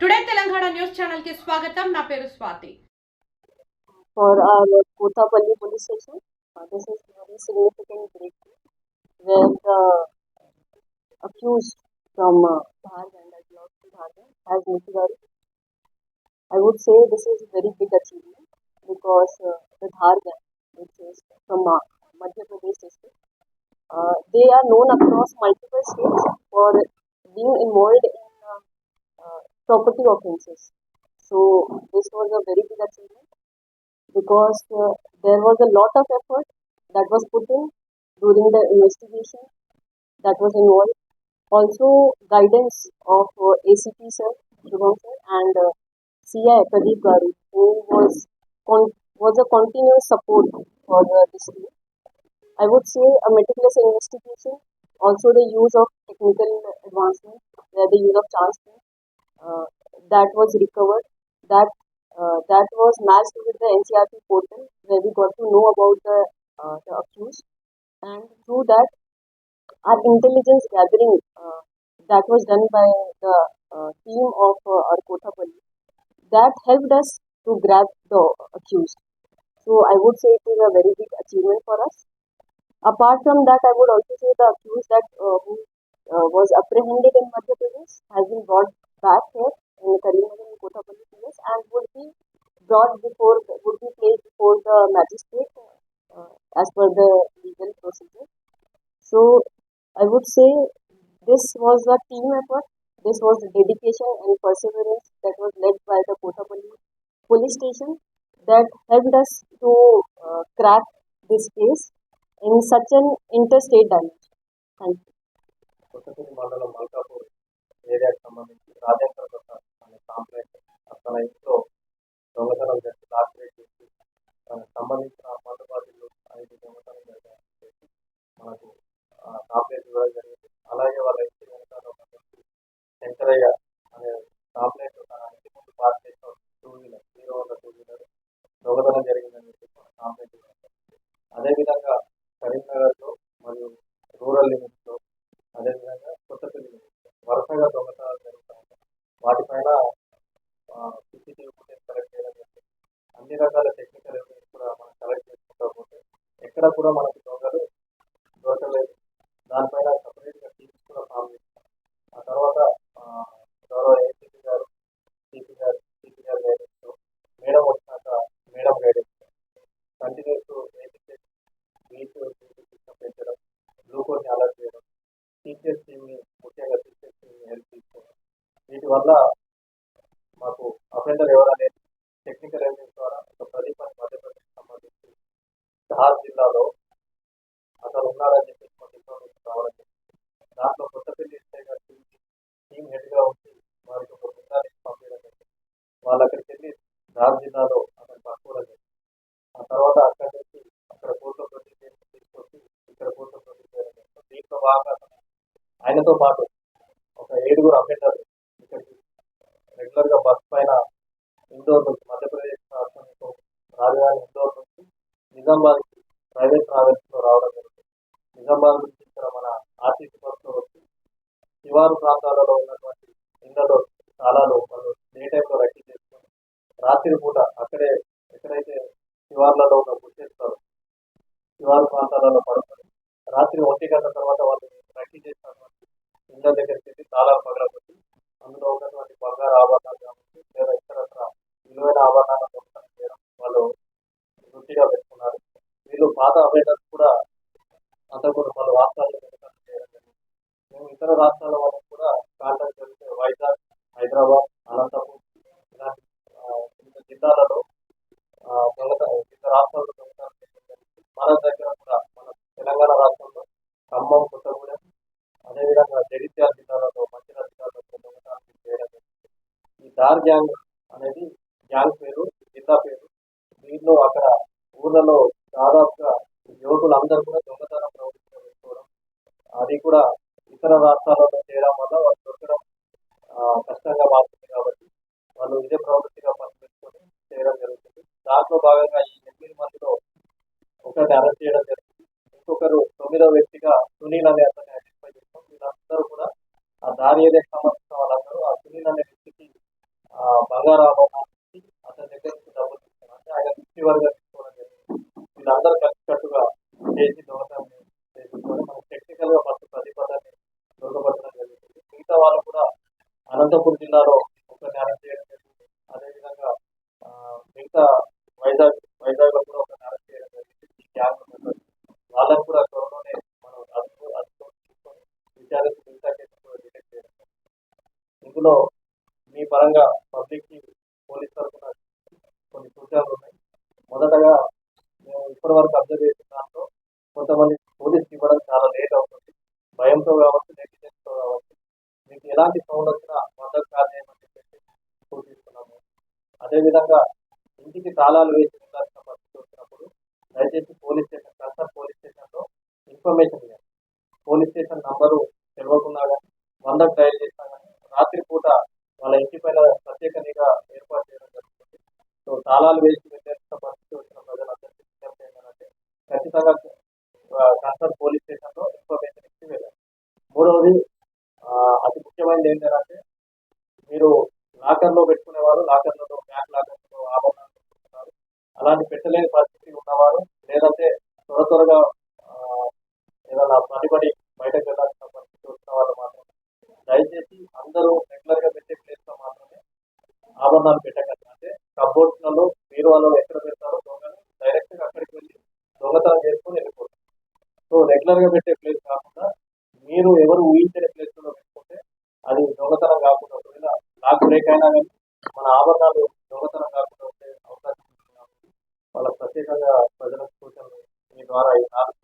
Today Telangana news channel కి స్వాగతం నా పేరు Swathi for our Kotapalli police station. Uh, this is very significant breakthrough where the accused from uh, Bhargand that belongs to Bhargand has Muthigaru. I would say this is a very big achievement because uh, the Bhargand, which is from uh, Madhya Pradesh district, uh, they are known across multiple states for being involved in uh, uh, property offences. So this was a very big achievement because uh, there was a lot of effort that was put in during the investigation that was involved. Also, guidance of uh, ACP sir, Shubham sir, and uh, CI Pradeep Garu, who was con- was a continuous support for uh, this team. I would say a meticulous investigation, also the use of technical advancement, where the use of chance that was recovered. That uh, that was matched with the NCRP portal where we got to know about the, uh, the accused and through that our intelligence gathering uh, that was done by the uh, team of uh, our police that helped us to grab the accused. So I would say it is a very big achievement for us. Apart from that, I would also say the accused that uh, who uh, was apprehended in Madhya Pradesh has been brought back here in Karimnagar and Kotapalli PS and would be brought before would be placed before the magistrate uh, as per the legal procedure. So I would say this was a team effort. This was dedication and perseverance that was led by the Kotapalli police station that helped us to uh, crack this case in such an interstate dimension. Thank you. Complex ఇవ్వడం జరిగింది. అలాగే వాళ్ళ ఇంటి వెనకాల ఒక వ్యక్తి శంకరయ్య అనే complex తన ఇంటి ముందు పార్క్ చేసిన టూ వీలర్ హీరో ఉన్న టూ వీలర్ దొంగతనం జరిగిందని చెప్పి మన ఇవ్వడం అదేవిధంగా కరీంనగర్లో మరియు రూరల్ లిమిట్స్లో అదేవిధంగా కొత్తపల్లి లిమిట్స్లో వరుసగా దొంగతనాలు జరుగుతాయి ఉంటాయి వాటిపైన సీసీటీవీ ఫుటేజ్ కలెక్ట్ చేయడం జరిగింది. అన్ని రకాల టెక్నికల్ ఎవిడెన్స్ కూడా మనం కలెక్ట్ చేసుకుంటూ పోతే ఎక్కడ కూడా మనకు వల్ల మాకు అఫెండర్ ఎవరనేది టెక్నికల్ ఎవిడెన్స్ ద్వారా ఒక ప్రదీప్ అని మధ్యప్రదేశ్ సంబంధించి ధార్ జిల్లాలో అతను ఉన్నాడని చెప్పేసి మాకు ఇన్ఫర్మేషన్ రావడం జరిగింది. దాంట్లో కొత్తపల్లి ఎస్ఐ గారు టీమ్ టీమ్ హెడ్గా ఉండి వారికి ఒక బృందానికి పంపించడం జరిగింది. వాళ్ళు అక్కడికి వెళ్ళి ధార్ జిల్లాలో అతను పట్టుకోవడం జరిగింది. ఆ తర్వాత అక్కడి నుంచి అక్కడ కోర్టు ప్రొసీడ్ చేసి తీసుకొచ్చి ఇక్కడ కోర్టు ప్రొసీడ్ చేయడం జరిగింది. దీంట్లో బాగా ఆయనతో పాటు ఒక ఏడుగురు అఫెండర్లు రెగ్యులర్గా బస్ పైన ఇండోర్ నుంచి మధ్యప్రదేశ్ రాష్ట్రం రాజధాని ఇండోర్ నుంచి నిజామాబాద్ ప్రైవేట్ ట్రావెల్స్లో రావడం జరుగుతుంది నిజామాబాద్ నుంచి ఇక్కడ మన ఆర్టీసీ బస్సులో వచ్చి శివారు ప్రాంతాలలో ఉన్నటువంటి ఇళ్ళలో స్థలాలు వాళ్ళు డే టైంలో రద్దీ చేసుకొని రాత్రి పూట అక్కడే ఎక్కడైతే శివార్లలో ఉన్న గుర్తిస్తారు శివారు ప్రాంతాలలో పడుకొని రాత్రి ఒంటి గంట తర్వాత వాళ్ళు రద్దీ చేసినటువంటి ఇళ్ళ దగ్గరికి వెళ్ళి తాళాలు పగలగొట్టి అందులో ఉన్నటువంటి బంగారు ఆభరణాలు కావచ్చు లేదా ఇతరత్ర విలువైన ఆభరణాలు దొంగతనం చేయడం వాళ్ళు వృత్తిగా పెట్టుకున్నారు. వీళ్ళు పాత అభ్యర్థులు కూడా అంతకుముందు వాళ్ళ రాష్ట్రాల్లో దొంగతనం చేయడం జరిగింది మేము ఇతర రాష్ట్రాల వాళ్ళకి కూడా కాంటాక్ట్ జరిగితే వైజాగ్ హైదరాబాద్ అనంతపూర్ ఇలాంటి వివిధ జిల్లాలలో ఆ, దొంగతనం వివిధ రాష్ట్రాల్లో రాజ్యాంగ్ అనేది గ్యాంగ్ పేరు జిల్లా పేరు. దీనిలో అక్కడ ఊర్లలో దాదాపుగా యువకులందరూ కూడా దొంగతనం ప్రవృత్తిగా అది కూడా ఇతర రాష్ట్రాలలో చేయడం వల్ల వాళ్ళు దొరకడం కష్టంగా మారుతుంది కాబట్టి వాళ్ళు ఇదే ప్రవృత్తిగా పనిపెట్టుకొని చేయడం జరుగుతుంది. దాంట్లో భాగంగా ఈ ఎనిమిది మందిలో ఒకరిని అరెస్ట్ చేయడం జరిగింది ఇంకొకరు తొమ్మిదో వ్యక్తిగా సునీల్ అనే అతన్ని ఐడెంటిఫై చేస్తాం వీళ్ళందరూ కూడా ఆ దారి ఏదైతే సంబంధించిన వాళ్ళందరూ ఆ అతని దగ్గర డబ్బులు ఆయన ఫిఫ్టీ వరకు తీసుకోవడం జరిగింది. వీళ్ళందరూ కలిసికట్టుగా చేసి దొంగతనం మనం టెక్నికల్గా ఫస్ట్ ప్రతిపదాన్ని మిగతా వాళ్ళు కూడా అనంతపురం జిల్లాలో ఒక అరెస్ట్ చేయడం జరిగింది. అదేవిధంగా మిగతా వైజాగ్ వైజాగ్లో కూడా ఒక అరెస్ట్ చేయడం జరిగింది. ఈ గ్యాంగ్ వాళ్ళని కూడా త్వరలోనే మనం అదుపు తీసుకొని విచారించి మిగతా కేసులు కూడా డిటెక్ట్ చేయడం ఇందులో పరంగా పబ్లిక్కి పోలీస్ తరఫున కొన్ని సూచనలు ఉన్నాయి. మొదటగా మేము ఇప్పటి వరకు అబ్జర్వ్ చేసిన దాంట్లో కొంతమంది పోలీస్కి ఇవ్వడం చాలా లేట్ అవుతుంది. భయంతో కావచ్చు నెగ్లిజెన్స్తో కావచ్చు. మీకు ఎలాంటి సౌండ్ వచ్చినా మద్దతు కాదు చేయమని చెప్పేసి సూచిస్తున్నాము అదేవిధంగా ఇంటికి తాళాలు వేసి ఉండాల్సిన పరిస్థితి వచ్చినప్పుడు దయచేసి పోలీస్ స్టేషన్ కన్సర్న్ పోలీస్ స్టేషన్లో ఇన్ఫర్మేషన్ ఇవ్వండి. పోలీస్ స్టేషన్ నంబరు తెలియకుండా కానీ వందకు డైల్ చేసినా కానీ రాత్రి పూట వాళ్ళ ఇంటి పైన ప్రత్యేక నిఘా ఏర్పాటు చేయడం జరుగుతుంది సో తాళాలు వేసి వెళ్ళాల్సిన పరిస్థితి వచ్చిన ప్రజలందరికీ విజ్ఞప్తి ఏంటంటే ఖచ్చితంగా కన్సర్న్ పోలీస్ స్టేషన్లో ఇన్ఫర్మేషన్ ఇచ్చి వెళ్ళాలి మూడవది ఆ, అతి ముఖ్యమైనది ఏంటంటే మీరు లాకర్లో పెట్టుకునేవారు లాకర్లలో బ్యాంక్ లాకర్లో ఆభరణాలు పెట్టుకుంటున్నారు అలాంటి పెట్టలేని పరిస్థితి ఉన్నవారు లేదంటే త్వర త్వరగా ఏదైనా పనిపడి బయటకు వెళ్ళాల్సిన పరిస్థితి వచ్చిన వాళ్ళు మాత్రమే. దయచేసి అందరూ రెగ్యులర్గా పెట్టే ప్లేస్లో మాత్రమే ఆభరణాలు పెట్టకండి. అంటే కబోర్డ్స్లలో మీరు వాళ్ళు ఎక్కడ పెడతారో దొంగలు డైరెక్ట్గా అక్కడికి వెళ్ళి దొంగతనం చేసుకుని వెళ్ళిపోతారు. సో రెగ్యులర్గా పెట్టే ప్లేస్ కాకుండా మీరు ఎవరు ఊహించని ప్లేస్లో పెట్టుకుంటే అది దొంగతనం కాకుండా ఒకవేళ లాక్ బ్రేక్ అయినా కానీ మన ఆభరణాలు దొంగతనం కాకుండా చాలా ప్రత్యేకంగా ప్రజలకు సూచనలు మీ ద్వారా ఈ నాలుగు